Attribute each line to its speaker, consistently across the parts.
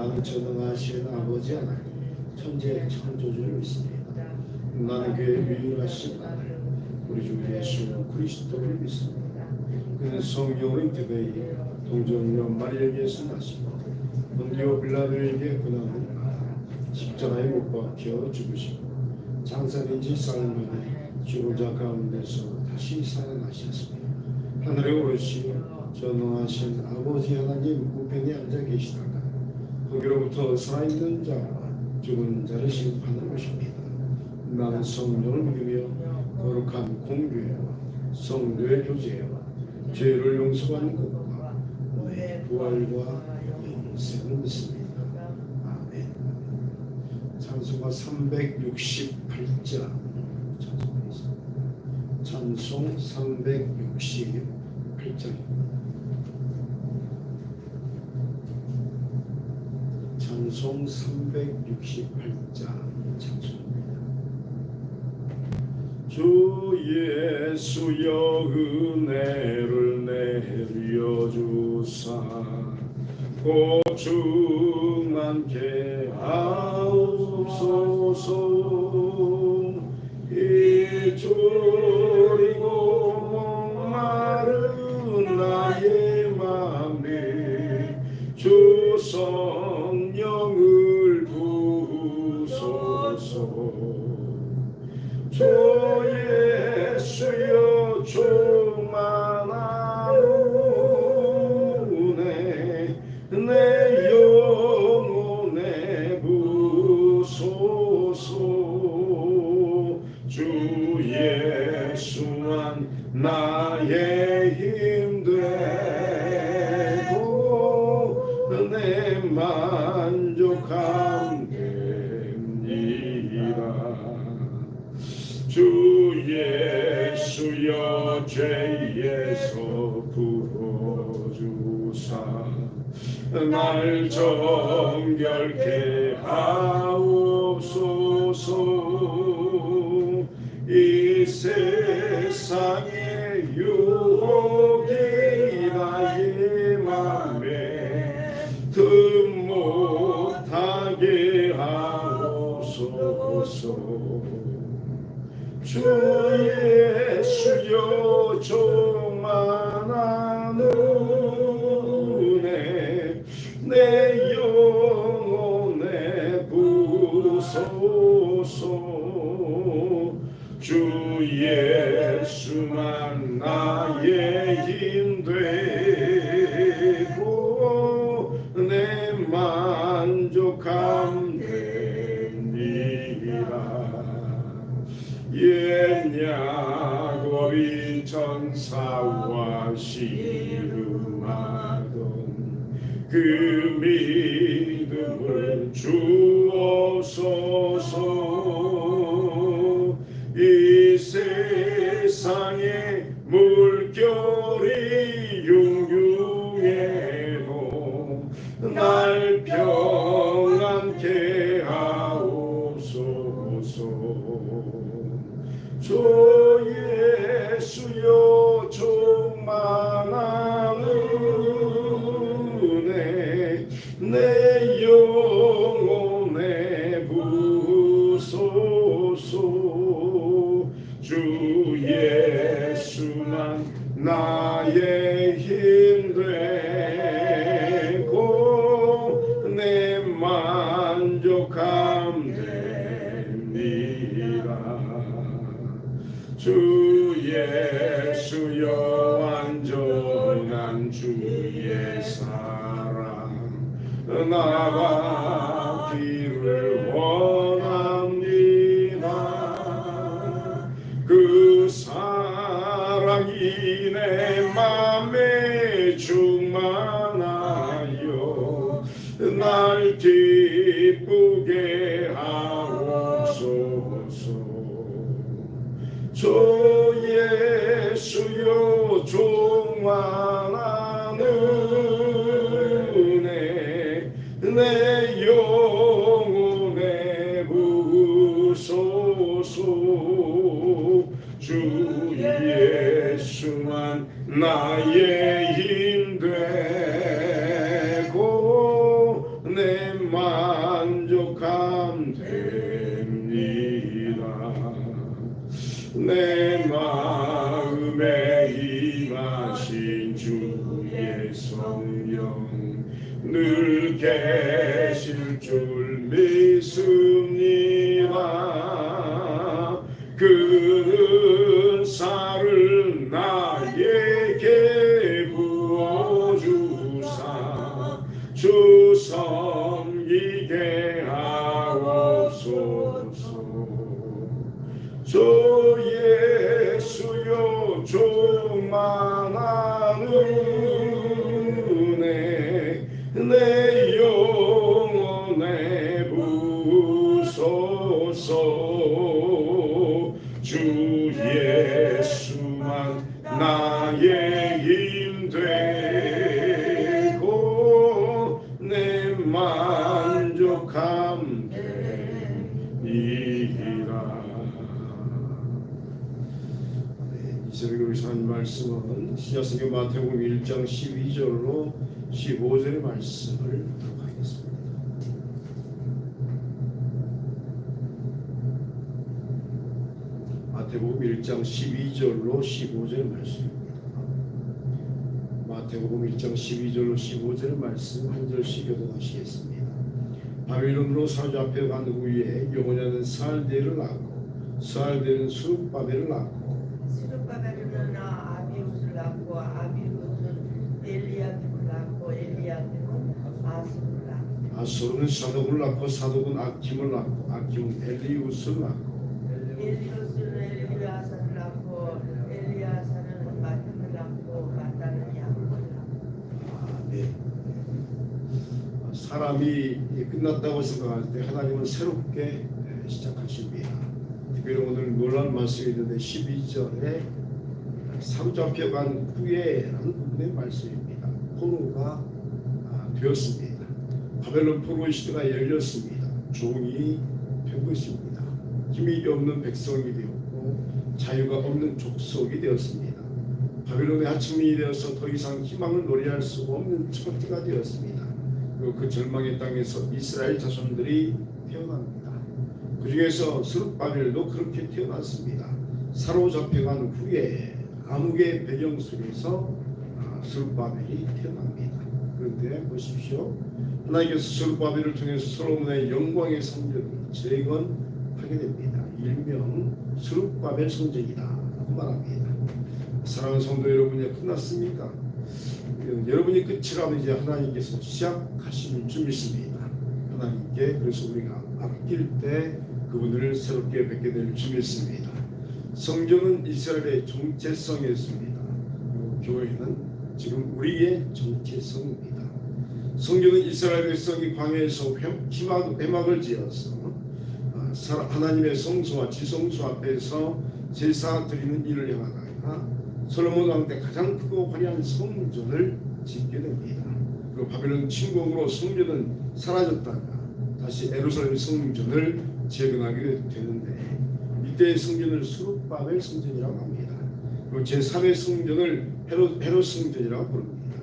Speaker 1: 나는 전능하신 아버지 하나님 천재 창조주를 믿습니다. 나는 그의 유일하신 아들 우리 주 예수 그리스도를 믿습니다. 그는 성경의 기대에 동정녀 마리에게서 나시고 본디오 빌라도에게 받아 십자가에 못 박혀 죽으시고 장사된 지 사흘 만에 죽은 자 가운데서 다시 살아나셨습니다. 하늘에 오르시 전능하신 아버지 하나님 우편에 앉아 계시다가 거기로부터 살아있는 자와 죽은 자를 심판하러 오십니다. 나는 성령을 믿으며 거룩한 공교회와 성도의 교제와 죄를 용서하는 것과 부활과 영생을 믿습니다. 아멘. 찬송가 368장 찬송하겠습니다. 찬송 368장입니다. 찬송 368장 찬송입니다. 주 예수여 은혜를 내려 주사 고충만케 하옵소서 이 졸이고 목마른 나의 맘에 주성 예수여 충만한 은혜 내 영혼에 부소서. 주 예수만 나 날 정결케 하옵소서. 이 세상의 유혹이 나의 맘에 틈 못하게 하옵소서. 주 예수여 충만한 은 부소서. 주 예수만 나의 힘 되고 내 만족함 됩니다 옛야고비 천사와 씨름하던 그 믿음을 주옵소서 충만한 은혜 내 영혼에 부소서 주 예수만 나의 힘 되고 내 만족함 예수여 완전한 주의 사랑. 나가 예수여 충만한 은혜 내 영혼에 부소서 주 예. 나의 힘 되고 내 만족함 됩니다 내 마음에 임하신 주의 성령 늘 계실 줄 믿습니다. 그는 살을 나에게 부어주사 주 섬기게 하 주 예수만 나의 힘 되고 내 만족함 되리라 네, 이 새벽에 우리 산 말씀은 시자성경 마태복음 1장 12절로 15절의 말씀을 듣도록 하겠습니다. 마태복음 1장 12절로 15절의 말씀입니다. 마태복음 1장 12절로 15절의 말씀 한 절씩 교독하시겠습니다. 바빌론으로 사로잡혀 간 후에 여호냐는 살대를 낳고 스알대는 수르바벨을 낳고
Speaker 2: 스룹바벨은 아비웃을 낳고 아비웃은 엘리야kim을 낳고 엘리야kim은 아스를 낳고
Speaker 1: 아수르는 사독을 낳고 사독은 아킴을 낳고 아킴은 엘리우스를 낳고
Speaker 2: 엘리우스는 엘리야사를 낳고 엘리야사는 마탄을 낳고 마탄은 야곱을
Speaker 1: 네. 사람이 끝났다고 생각할 때 하나님은 새롭게 시작하십니다. 특별히 오늘 놀라운 말씀이 있는데 12절에 사로잡혀간 후에라는 부분의 말씀입니다. 포로가 아, 되었습니다. 바벨론 포로의 시대가 열렸습니다. 종이 된 것입니다. 힘이 없는 백성이 되었고 자유가 없는 족속이 되었습니다. 바벨론의 하층민이 되어서 더 이상 희망을 노래할 수 없는 처지가 되었습니다. 그리고 그 절망의 땅에서 이스라엘 자손들이 태어납니다. 그 중에서 스룹바벨도 그렇게 태어났습니다. 사로잡혀간 후에 암흑의 배경 속에서 아, 스룹바벨이 태어납니다. 그런데 보십시오. 하나님께서 스룹바벨을 통해서 솔로몬의 영광의 성전을 재건하게 됩니다. 일명 스룹바벨 성전이다 라고 말합니다. 사랑하는 성도 여러분이 끝났습니까? 여러분이 끝이라면 이제 하나님께서 시작하실 줄 믿습니다. 하나님께 그래서 우리가 아낄 때 그분을 새롭게 뵙게 될 줄 믿습니다. 성경은 이스라엘의 정체성이었습니다. 교회는 지금 우리의 정체성입니다. 성경은 이스라엘 백성이 광야에서 회막을 지어서 아, 사- 하나님의 성소와 지성소 앞에서 제사 드리는 일을 행하다가 솔로몬 왕 때 가장 크고 화려한 성전을 짓게 됩니다. 그리고 바벨론 침공으로 성전은 사라졌다가 다시 에루살렘 성전을 재건하게 되는데 이때의 성전을 수룹바벨 성전이라고 합니다. 그리고 제3의 성전을 헤롯 성전이라고 부릅니다.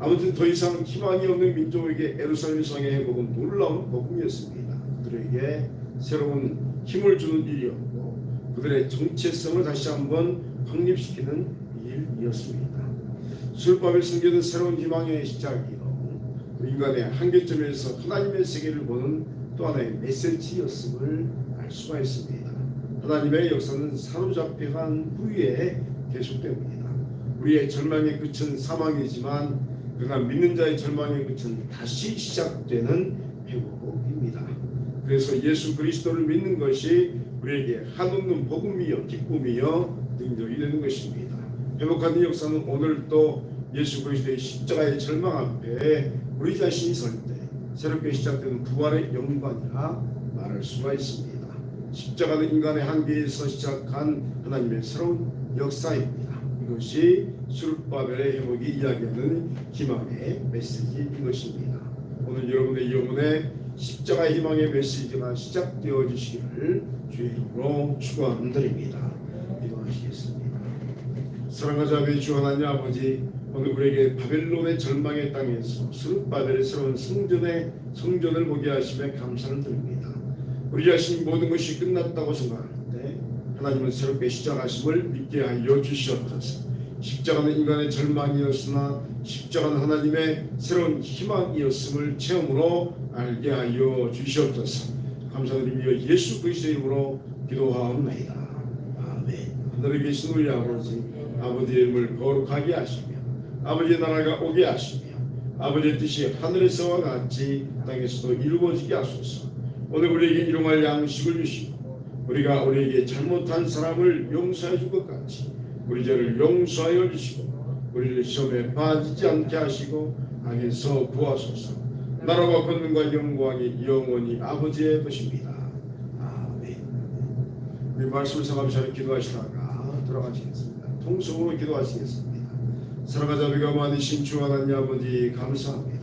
Speaker 1: 아무튼 더 이상 희망이 없는 민족에게 에루살렘 성의 회복은 놀라운 복음이었습니다. 그들에게 새로운 힘을 주는 일이었고 그들의 정체성을 다시 한번 확립시키는 일이었습니다. 술밥의 성경은 새로운 희망의 시작이요 인간의 한계점에서 하나님의 세계를 보는 또 하나의 메시지였음을 알 수가 있습니다. 하나님의 역사는 사로잡혀간 후에 계속됩니다. 우리의 절망의 끝은 사망이지만 그러나 믿는 자의 절망의 끝은 다시 시작되는 회복입니다. 그래서 예수 그리스도를 믿는 것이 우리에게 한없는 복음이요 기쁨이요 능력이 되는 것입니다. 회복하는 역사는 오늘 또 예수 그리스도의 십자가의 절망 앞에 우리 자신이 설 때 새롭게 시작되는 부활의 영광이라 말할 수가 있습니다. 십자가는 인간의 한계에서 시작한 하나님의 새로운 역사입니다. 이것이 수르바벨의 회복이 이야기하는 희망의 메시지인 것입니다. 오늘 여러분의 영혼에 십자가의 희망의 메시지가 시작되어지시기를 주의 이름으로 축원드립니다. 사랑과 자비의 주 하나님 아버지 오늘 우리에게 바벨론의 절망의 땅에서 스룹바벨의 새로운 성전의 성전을 보게 하심에 감사를 드립니다. 우리 자신 모든 것이 끝났다고 때 하나님은 새롭게 시작하심을 믿게 하여 주시옵소서. 십자가는 인간의 절망이었으나 십자가는 하나님의 새로운 희망이었음을 체험으로 알게 하여 주시옵소서. 감사드리며 예수 그리스도의 이름으로 기도하옵나이다. 아멘. 하늘에 계신 우리 아버지, 아버지의 이름을 거룩하게 하시며 아버지의 나라가 오게 하시며 아버지의 뜻이 하늘에서와 같이 땅에서도 이루어지게 하소서. 오늘 우리에게 일용할 양식을 주시고 우리가 우리에게 잘못한 사람을 용서해 줄 것 같이 우리 죄를 용서하여 주시고 우리를 시험에 빠지지 않게 하시고 악에서 구하소서. 나라와 권능과 영광이 영원히 아버지의 것입니다. 아멘. 우리 말씀을 생각하며 기도하시다가 들어가시겠습니다. 통성으로 기도하시겠습니다. 사랑과 자비가 많으신 주 하나님 아버지 감사합니다.